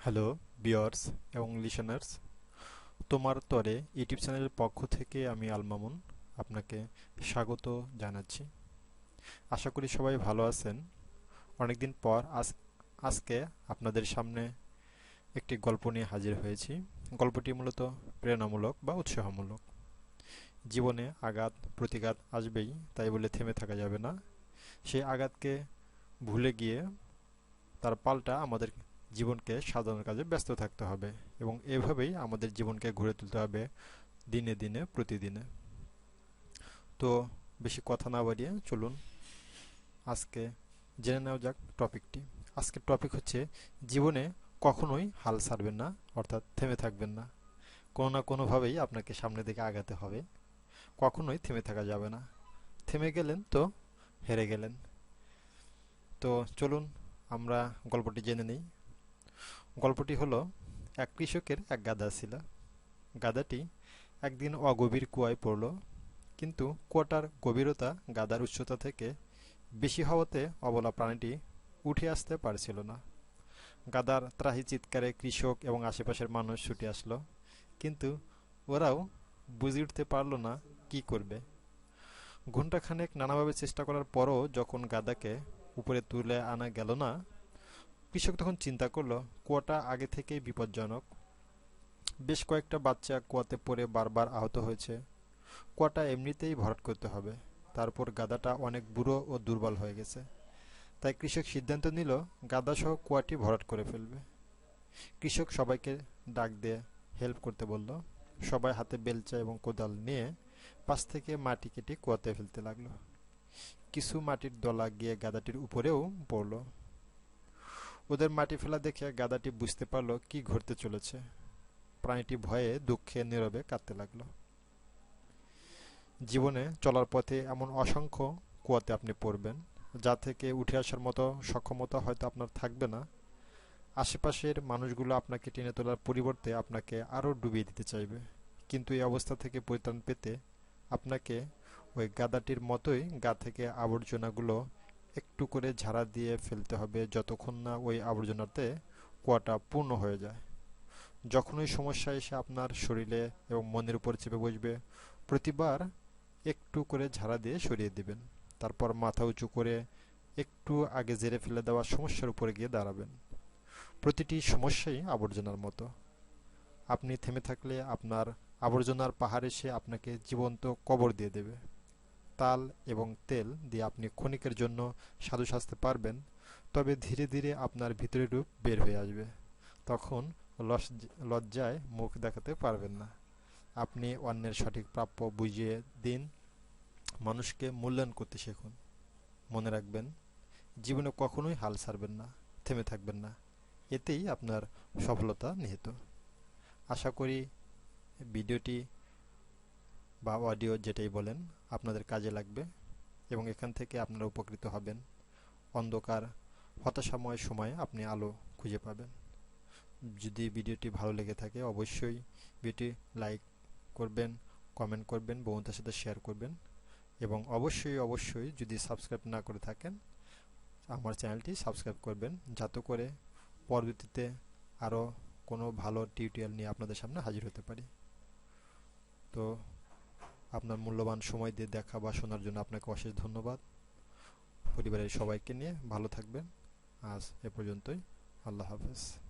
Hello বিয়ার্স এবং listeners. তোমার তরে ইউটিউব চ্যানেলের পক্ষ থেকে আমি আল মামুন আপনাকে স্বাগত জানাচ্ছি। আশা করি সবাই ভালো আছেন। অনেকদিন পর আজ, আজকে আপনাদের সামনে একটি গল্প নিয়ে হাজির হয়েছি। গল্পটি মূলত প্রেরণামূলক বা উৎসাহমূলক। জীবনে আঘাত, প্রতিঘাত আসবেই, তাই বলে থেমে থাকা যাবে না। সেই আঘাতকে ভুলে গিয়ে তার পাল্টা আমাদের জীবনকে সাজানোর কাজে ব্যস্ত থাকতে হবে এবং এভাবেই আমাদের জীবনকে ঘুরে তুলতে হবে দিনে দিনে, প্রতিদিনে। তো বেশি কথা না বাড়িয়ে চলুন আজকে জেনে নেওয়া যাক টপিকটি। আজকের টপিক হচ্ছে জীবনে কখনোই হাল ছাড়বেন না, অর্থাৎ থেমে থাকবেন না। কোনো না কোনোভাবেই আপনাকে সামনের দিকে আগাতে হবে। কখনোই থেমে থাকা যাবে না। থেমে গেলেন তো হেরে গেলেন। তো চলুন আমরা গল্পটি জেনে নিই। গল্পটি হলো, এক কৃষকের এক গাধা ছিল। গাধাটি একদিন অগভীর কুয়ায় পড়ল, কিন্তু কুয়াটার গভীরতা গাদার উচ্চতা থেকে বেশি হওয়াতে অবলা প্রাণীটি উঠে আসতে পারছিল না। গাদার ত্রাহি চিৎকারে কৃষক এবং আশেপাশের মানুষ ছুটে আসলো, কিন্তু ওরাও বুঝে উঠতে পারল না কি করবে। ঘণ্টাখানেক নানাভাবে চেষ্টা করার পরও যখন গাদাকে উপরে তুলে আনা গেল না কৃষক তখন চিন্তা করল, কুয়াটা আগে থেকেই বিপজ্জনক। বেশ কয়েকটা বাচ্চা কুয়াতে পড়ে বারবার আহত হয়েছে। কুয়াটা এমনিতেই ভরাট করতে হবে। তারপর গাদাটা অনেক বুড়ো ও দুর্বল হয়ে গেছে। তাই কৃষক সিদ্ধান্ত নিল, গাদাসহ কুয়াটি ভরাট করে ফেলবে। কৃষক সবাইকে ডাক দিয়ে হেল্প করতে বলল। সবাই হাতে বেলচা এবং কোদাল নিয়ে পাশ থেকে মাটি কেটে কুয়াতে ফেলতে লাগল। কিছু মাটির দলা গিয়ে গাদাটির উপরেও পড়ল। ওদের মাটি ফেলা দেখে গাদাটি বুঝতে পারল কি ঘটতে চলেছে। প্রাণীটি ভয়ে, দুঃখে, নীরবে কাঁদতে লাগল। জীবনে চলার পথে এমন অসংখ্য কুয়াতে আপনি পড়বেন, যা থেকে উঠে আসার মতো সক্ষমতা হয়তো আপনার থাকবে না। আশেপাশের মানুষগুলো আপনাকে টেনে তোলার পরিবর্তে আপনাকে আরও ডুবিয়ে দিতে চাইবে। কিন্তু এই অবস্থা থেকে পরিত্রাণ পেতে আপনাকে ওই গাদাটির মতোই গা থেকে আবর্জনাগুলো একটু করে ঝাড়া দিয়ে ফেলতে হবে যতক্ষণ না ওই আবর্জনাতে কুয়াটা পূর্ণ হয়ে যায়। যখন ওই সমস্যা এসে আপনার শরীরে এবং মনের উপর চেপে বসবে, প্রতিবার একটু করে ঝাড়া দিয়ে সরিয়ে দিবেন। তারপর মাথা উঁচু করে একটু আগে জেরে ফেলে দেওয়া সমস্যার উপরে গিয়ে দাঁড়াবেন। প্রতিটি সমস্যাই আবর্জনার মতো। আপনি থেমে থাকলে আপনার আবর্জনার পাহাড় এসে আপনাকে জীবন্ত কবর দিয়ে দেবে। তাল এবং তেল দিয়ে আপনি ক্ষণিকের জন্য সাধু সাজতে পারবেন, তবে ধীরে ধীরে আপনার ভিতরের রূপ বের হয়ে আসবে। তখন লজ্জায় মুখ দেখাতে পারবেন না। আপনি অন্যের সঠিক প্রাপ্য বুঝিয়ে দিন, মানুষকে মূল্যায়ন করতে শিখুন। মনে রাখবেন, জীবনে কখনোই হাল ছাড়বেন না, থেমে থাকবেন না। এতেই আপনার সফলতা নিহিত। আশা করি ভিডিওটি বা অডিও যেটাই বলেন আপনাদের কাজে লাগবে এবং এখান থেকে আপনারা উপকৃত হবেন। অন্ধকার, হতাশাময় সময়ে আপনি আলো খুঁজে পাবেন। যদি ভিডিওটি ভালো লেগে থাকে, অবশ্যই ভিডিওটি লাইক করবেন, কমেন্ট করবেন, বন্ধুদের সাথে শেয়ার করবেন এবং অবশ্যই অবশ্যই যদি সাবস্ক্রাইব না করে থাকেন, আমার চ্যানেলটি সাবস্ক্রাইব করবেন। যাতে করে পরবর্তীতে আরও কোনো ভালো টিউটোরিয়াল নিয়ে আপনাদের সামনে হাজির হতে পারি। তো আপনার মূল্যবান সময় দিয়ে দেখা বা শোনার জন্য আপনাকে অশেষ ধন্যবাদ। পরিবারের সবাইকে নিয়ে ভালো থাকবেন। আজ এ পর্যন্তই। আল্লাহ হাফেজ।